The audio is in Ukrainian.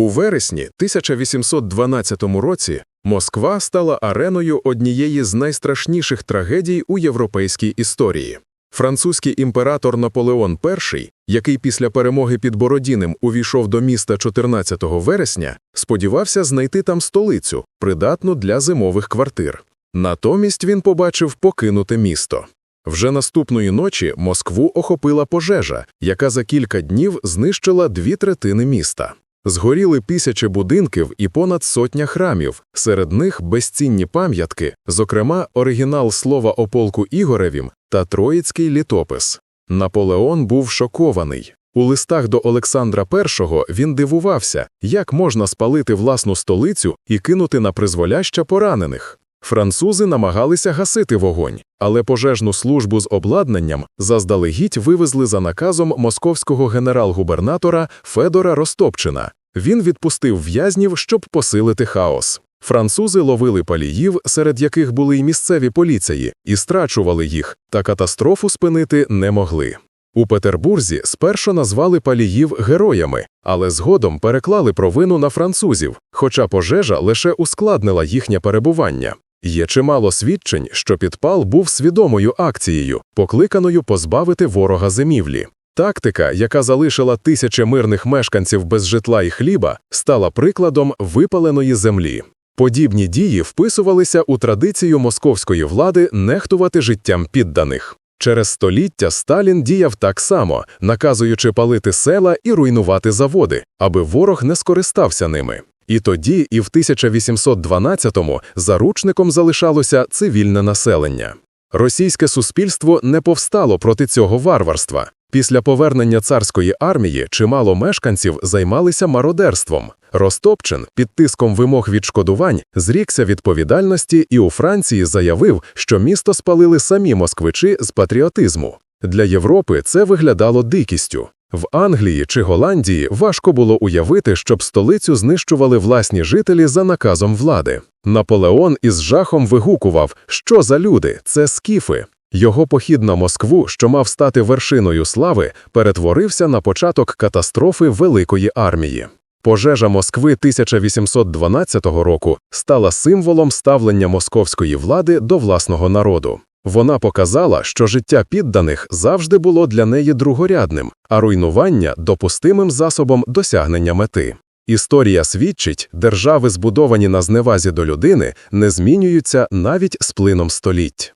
У вересні 1812 році Москва стала ареною однієї з найстрашніших трагедій у європейській історії. Французький імператор Наполеон І, який після перемоги під Бородіним увійшов до міста 14 вересня, сподівався знайти там столицю, придатну для зимових квартир. Натомість він побачив покинуте місто. Вже наступної ночі Москву охопила пожежа, яка за кілька днів знищила дві третини міста. Згоріли тисячі будинків і понад сотня храмів, серед них безцінні пам'ятки, зокрема оригінал слова о полку Ігоревім та Троїцький літопис. Наполеон був шокований. У листах до Олександра І він дивувався, як можна спалити власну столицю і кинути на призволяща поранених. Французи намагалися гасити вогонь, але пожежну службу з обладнанням заздалегідь вивезли за наказом московського генерал-губернатора Федора Ростопчина. Він відпустив в'язнів, щоб посилити хаос. Французи ловили паліїв, серед яких були й місцеві поліції, і страчували їх, та катастрофу спинити не могли. У Петербурзі спершу назвали паліїв героями, але згодом переклали провину на французів, хоча пожежа лише ускладнила їхнє перебування. Є чимало свідчень, що підпал був свідомою акцією, покликаною позбавити ворога зимівлі. Тактика, яка залишила тисячі мирних мешканців без житла і хліба, стала прикладом випаленої землі. Подібні дії вписувалися у традицію московської влади нехтувати життям підданих. Через століття Сталін діяв так само, наказуючи палити села і руйнувати заводи, аби ворог не скористався ними. І тоді, і в 1812-му заручником залишалося цивільне населення. Російське суспільство не повстало проти цього варварства. Після повернення царської армії чимало мешканців займалися мародерством. Ростопчин під тиском вимог відшкодувань зрікся відповідальності і у Франції заявив, що місто спалили самі москвичі з патріотизму. Для Європи це виглядало дикістю. В Англії чи Голландії важко було уявити, щоб столицю знищували власні жителі за наказом влади. Наполеон із жахом вигукував, що за люди, це скіфи. Його похід на Москву, що мав стати вершиною слави, перетворився на початок катастрофи Великої армії. Пожежа Москви 1812 року стала символом ставлення московської влади до власного народу. Вона показала, що життя підданих завжди було для неї другорядним, а руйнування допустимим засобом досягнення мети. Історія свідчить, держави, збудовані на зневазі до людини, не змінюються навіть з плином століть.